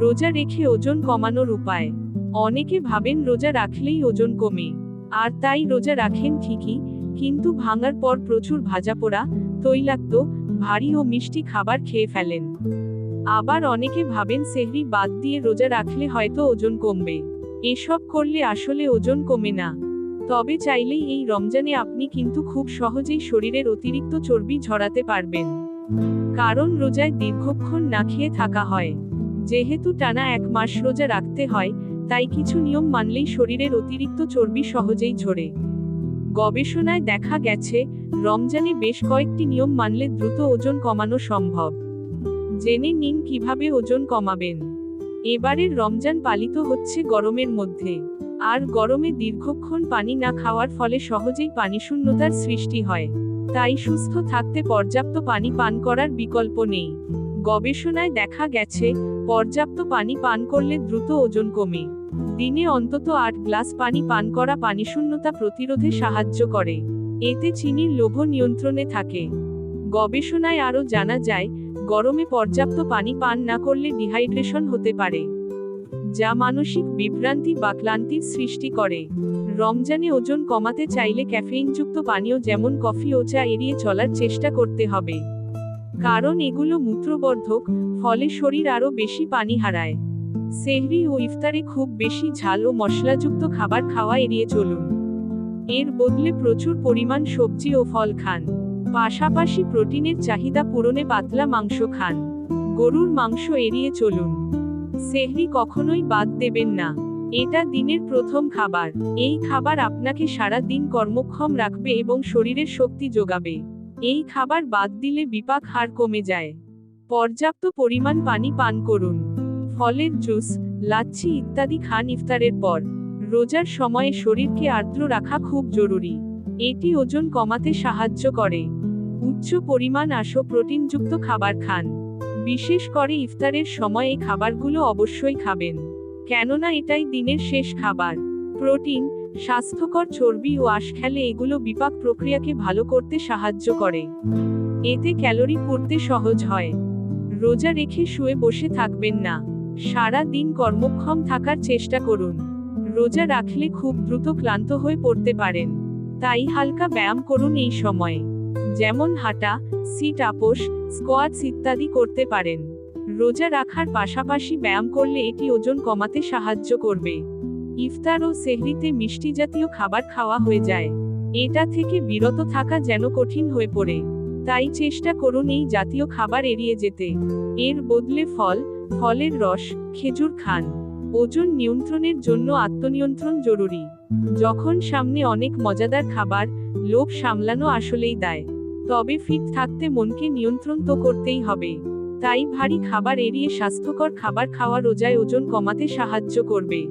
রোজা রেখে ওজন কমানোর উপায়। অনেকে ভাবেন রোজা রাখলেই ওজন কমে। আর তাই রোজা রাখেন ঠিকই, কিন্তু ভাঙার পর প্রচুর ভাজাপোড়া তৈলাক্ত, ভারী ও মিষ্টি খাবার খেয়ে ফেলেন। আবার অনেকে ভাবেন সেহরি বাদ দিয়ে রোজা রাখলে হয়তো ওজন কমবে। এসব করলে আসলে ওজন কমে না। তবে চাইলেই এই রমজানে আপনি কিন্তু খুব সহজেই শরীরের অতিরিক্ত চর্বি ঝরাতে পারবেন। কারণ রোজায় দীর্ঘক্ষণ না খেয়ে থাকা হয়। যেহেতু টানা এক মাস রোজা রাখতে হয়, তাই কিছু নিয়ম মানলেই শরীরের অতিরিক্ত চর্বি সহজেই ঝরে। গবেষণায় দেখা গেছে, রমজানে বেশ কয়েকটি নিয়ম মানলে দ্রুত ওজন কমানো সম্ভব। জেনে নিন কীভাবে ওজন কমাবেন। এবারের রমজান পালিত হচ্ছে গরমের মধ্যে। আর গরমে দীর্ঘক্ষণ পানি না খাওয়ার ফলে সহজেই পানিশূন্যতার সৃষ্টি হয়। তাই সুস্থ থাকতে পর্যাপ্ত পানি পান করার বিকল্প নেই। গবেষণায় দেখা গেছে, পর্যাপ্ত পানি পান করলে দ্রুত ওজন কমে। দিনে অন্তত আট গ্লাস পানি পান করা পানিশূন্যতা প্রতিরোধে সাহায্য করে। এতে চিনির লোভ নিয়ন্ত্রণে থাকে। গবেষণায় আরও জানা যায়, গরমে পর্যাপ্ত পানি পান না করলে ডিহাইড্রেশন হতে পারে, যা মানসিক বিভ্রান্তি বা ক্লান্তির সৃষ্টি করে। রমজানে ওজন কমাতে চাইলে ক্যাফেইনযুক্ত পানীয় যেমন কফি ও চা এড়িয়ে চলার চেষ্টা করতে হবে। কারণ এগুলো মূত্রবর্ধক, ফলে শরীর আরও বেশি পানি হারায়। সেহরি ও ইফতারে খুব বেশি ঝাল ও মশলাযুক্ত খাবার খাওয়া এড়িয়ে চলুন। এর বদলে প্রচুর পরিমাণ সবজি ও ফল খান। পাশাপাশি প্রোটিনের চাহিদা পূরণে পাতলা মাংস খান। গরুর মাংস এড়িয়ে চলুন। সেহরি কখনোই বাদ দেবেন না। এটা দিনের প্রথম খাবার। এই খাবার আপনাকে সারা দিন কর্মক্ষম রাখবে এবং শরীরের শক্তি যোগাবে। এই খাবার বাদ দিলে বিপাক হার কমে যায়। পর্যাপ্ত পরিমাণ পানি পান করুন। ফলের জুস, লাচ্ছি ইত্যাদি খান ইফতারের পর। রোজার সময়ে শরীরকে আর্দ্র রাখা খুব জরুরি। এটি ওজন কমাতে সাহায্য করে। উচ্চ পরিমাণ আসো প্রোটিনযুক্ত খাবার খান। বিশেষ করে ইফতারের সময় এই খাবারগুলো অবশ্যই খাবেন। কেননা এটাই দিনের শেষ খাবার। প্রোটিন স্বাস্থ্যকর চর্বি ও আঁশ খেলে এগুলো বিপাক প্রক্রিয়াকে ভালো করতে সাহায্য করে। এতে ক্যালোরি পড়তে সহজ হয়। রোজা রেখে শুয়ে বসে থাকবেন না। সারা দিন কর্মক্ষম থাকার চেষ্টা করুন। রোজা রাখলে খুব দ্রুত ক্লান্ত হয়ে পড়তে পারেন। তাই হালকা ব্যায়াম করুন এই সময়ে। যেমন হাঁটা সিট আপোষ স্কোয়াটস ইত্যাদি করতে পারেন। রোজা রাখার পাশাপাশি ব্যায়াম করলে এটি ওজন কমাতে সাহায্য করবে। ইফতার ও সেহরিতে মিষ্টি জাতীয় খাবার খাওয়া হয়ে যায়। এটা থেকে বিরত থাকা যেন কঠিন হয়ে পড়ে। তাই চেষ্টা করুন এই জাতীয় খাবার এড়িয়ে যেতে। এর বদলে ফল, ফলের রস, খেজুর খান। ওজন নিয়ন্ত্রণের জন্য আত্মনিয়ন্ত্রণ জরুরি। যখন সামনে অনেক মজাদার খাবার, লোভ সামলানো আসলেই দায়। তবে ফিট থাকতে মনকে নিয়ন্ত্রণ তো করতেই হবে। তাই ভারী খাবার এড়িয়ে স্বাস্থ্যকর খাবার খাওয়া রোজায় ওজন কমাতে সাহায্য করবে।